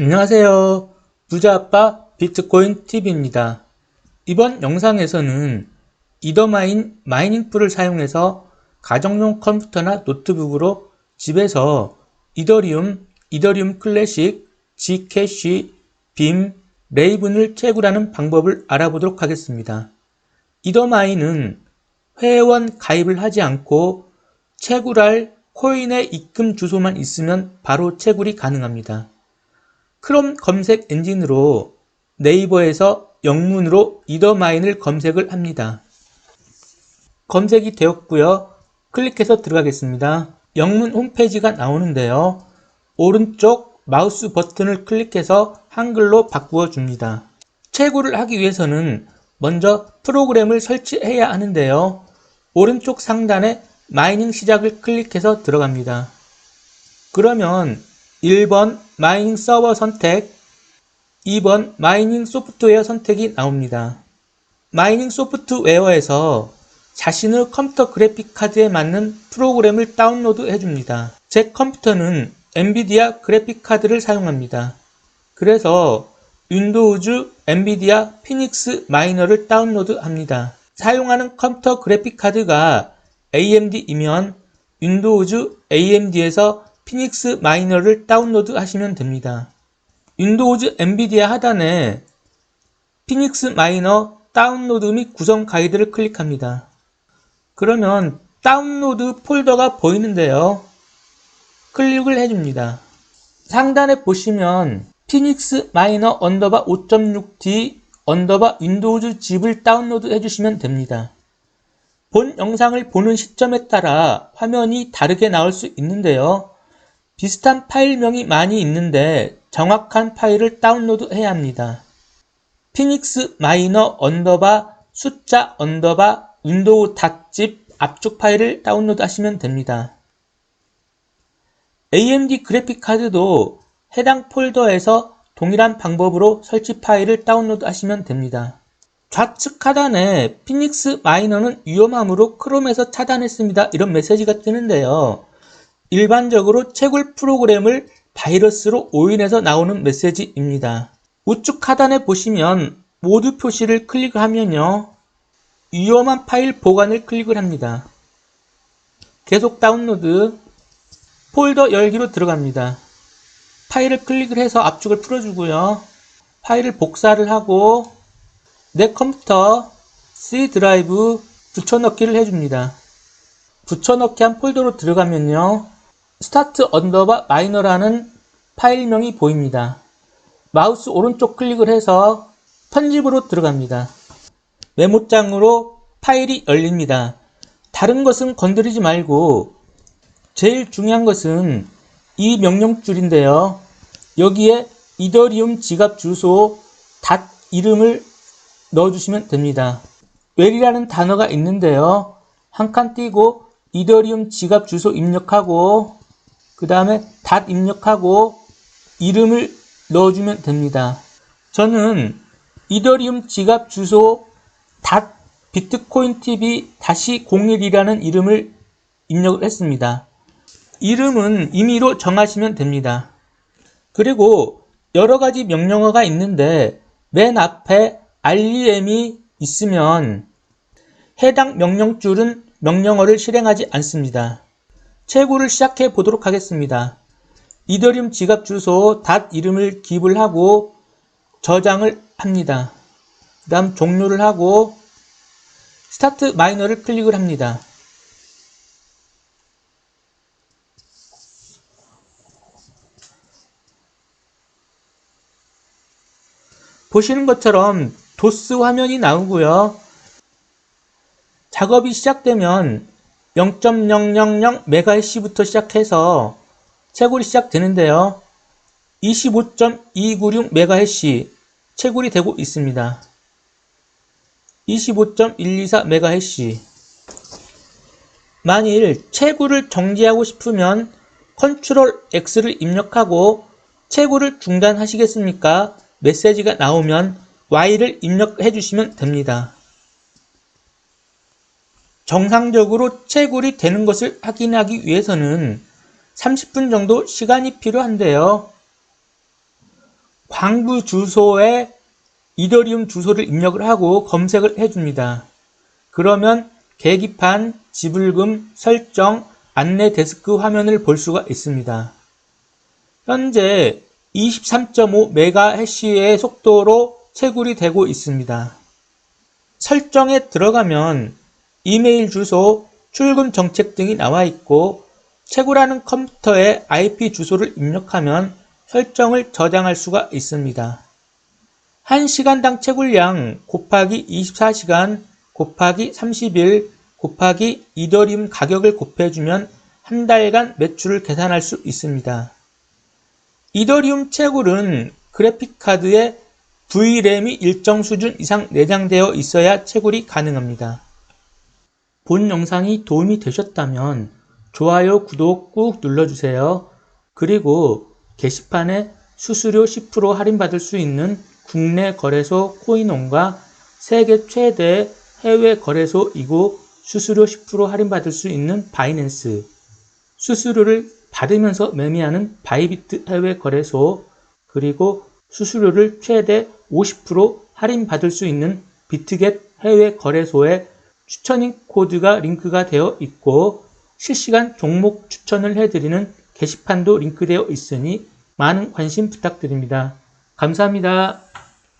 안녕하세요. 부자아빠 비트코인 TV입니다. 이번 영상에서는 이더마인 마이닝 풀을 사용해서 가정용 컴퓨터나 노트북으로 집에서 이더리움, 이더리움 클래식, G캐시, 빔, 레이븐을 채굴하는 방법을 알아보도록 하겠습니다. 이더마인은 회원 가입을 하지 않고 채굴할 코인의 입금 주소만 있으면 바로 채굴이 가능합니다. 크롬 검색 엔진으로 네이버에서 영문으로 이더마인을 검색을 합니다. 검색이 되었고요. 클릭해서 들어가겠습니다. 영문 홈페이지가 나오는데요. 오른쪽 마우스 버튼을 클릭해서 한글로 바꾸어 줍니다. 채굴을 하기 위해서는 먼저 프로그램을 설치해야 하는데요. 오른쪽 상단에 마이닝 시작을 클릭해서 들어갑니다. 그러면 1번 마이닝 서버 선택, 2번 마이닝 소프트웨어 선택이 나옵니다. 마이닝 소프트웨어에서 자신의 컴퓨터 그래픽 카드에 맞는 프로그램을 다운로드 해줍니다. 제 컴퓨터는 엔비디아 그래픽 카드를 사용합니다. 그래서 윈도우즈 엔비디아 피닉스 마이너를 다운로드 합니다. 사용하는 컴퓨터 그래픽 카드가 AMD이면 윈도우즈 AMD에서 피닉스 마이너를 다운로드 하시면 됩니다. 윈도우즈 엔비디아 하단에 피닉스 마이너 다운로드 및 구성 가이드를 클릭합니다. 그러면 다운로드 폴더가 보이는데요. 클릭을 해줍니다. 상단에 보시면 피닉스 마이너 언더바 5.6D 언더바 윈도우즈 칩을 다운로드 해주시면 됩니다. 본 영상을 보는 시점에 따라 화면이 다르게 나올 수 있는데요. 비슷한 파일명이 많이 있는데 정확한 파일을 다운로드 해야 합니다. 피닉스 마이너 언더바 숫자 언더바 윈도우 닷집 압축 파일을 다운로드 하시면 됩니다. AMD 그래픽 카드도 해당 폴더에서 동일한 방법으로 설치 파일을 다운로드 하시면 됩니다. 좌측 하단에 피닉스 마이너는 위험함으로 크롬에서 차단했습니다. 이런 메시지가 뜨는데요. 일반적으로 채굴 프로그램을 바이러스로 오인해서 나오는 메시지입니다. 우측 하단에 보시면 모드 표시를 클릭하면요. 위험한 파일 보관을 클릭을 합니다. 계속 다운로드 폴더 열기로 들어갑니다. 파일을 클릭을 해서 압축을 풀어주고요. 파일을 복사를 하고 내 컴퓨터 C 드라이브 붙여넣기를 해줍니다. 붙여넣기 한 폴더로 들어가면요. 스타트 언더바 마이너라는 파일명이 보입니다. 마우스 오른쪽 클릭을 해서 편집으로 들어갑니다. 메모장으로 파일이 열립니다. 다른 것은 건드리지 말고 제일 중요한 것은 이 명령줄인데요. 여기에 이더리움 지갑 주소 닷 이름을 넣어주시면 됩니다. 웰이라는 단어가 있는데요. 한 칸 띄고 이더리움 지갑 주소 입력하고 그 다음에 닷 입력하고 이름을 넣어주면 됩니다. 저는 이더리움 지갑 주소 닷 비트코인 TV 다시 01이라는 이름을 입력을 했습니다. 이름은 임의로 정하시면 됩니다. 그리고 여러 가지 명령어가 있는데 맨 앞에 REM이 있으면 해당 명령줄은 명령어를 실행하지 않습니다. 채굴을 시작해 보도록 하겠습니다. 이더리움 지갑 주소 닷 이름을 기입을 하고 저장을 합니다. 그 다음 종료를 하고 스타트 마이너를 클릭을 합니다. 보시는 것처럼 도스 화면이 나오고요. 작업이 시작되면 0.000MHz부터 시작해서 채굴이 시작되는데요. 25.296MHz 채굴이 되고 있습니다. 25.124MHz 만일 채굴을 정지하고 싶으면 컨트롤 X를 입력하고 채굴을 중단하시겠습니까? 메시지가 나오면 Y를 입력해 주시면 됩니다. 정상적으로 채굴이 되는 것을 확인하기 위해서는 30분 정도 시간이 필요한데요. 장부 주소에 이더리움 주소를 입력을 하고 검색을 해줍니다. 그러면 계기판, 지불금, 설정, 안내 데스크 화면을 볼 수가 있습니다. 현재 23.5MHz의 속도로 채굴이 되고 있습니다. 설정에 들어가면 이메일 주소, 출금 정책 등이 나와 있고 채굴하는 컴퓨터에 IP 주소를 입력하면 설정을 저장할 수가 있습니다. 1시간당 채굴량 곱하기 24시간 곱하기 30일 곱하기 이더리움 가격을 곱해주면 한 달간 매출을 계산할 수 있습니다. 이더리움 채굴은 그래픽카드에 VRAM이 일정 수준 이상 내장되어 있어야 채굴이 가능합니다. 본 영상이 도움이 되셨다면 좋아요, 구독 꾹 눌러주세요. 그리고 게시판에 수수료 10% 할인받을 수 있는 국내 거래소 코인원과 세계 최대 해외 거래소이고 수수료 10% 할인받을 수 있는 바이낸스, 수수료를 받으면서 매매하는 바이비트 해외 거래소, 그리고 수수료를 최대 50% 할인받을 수 있는 비트겟 해외 거래소에 추천인 코드가 링크가 되어 있고 실시간 종목 추천을 해드리는 게시판도 링크되어 있으니 많은 관심 부탁드립니다. 감사합니다.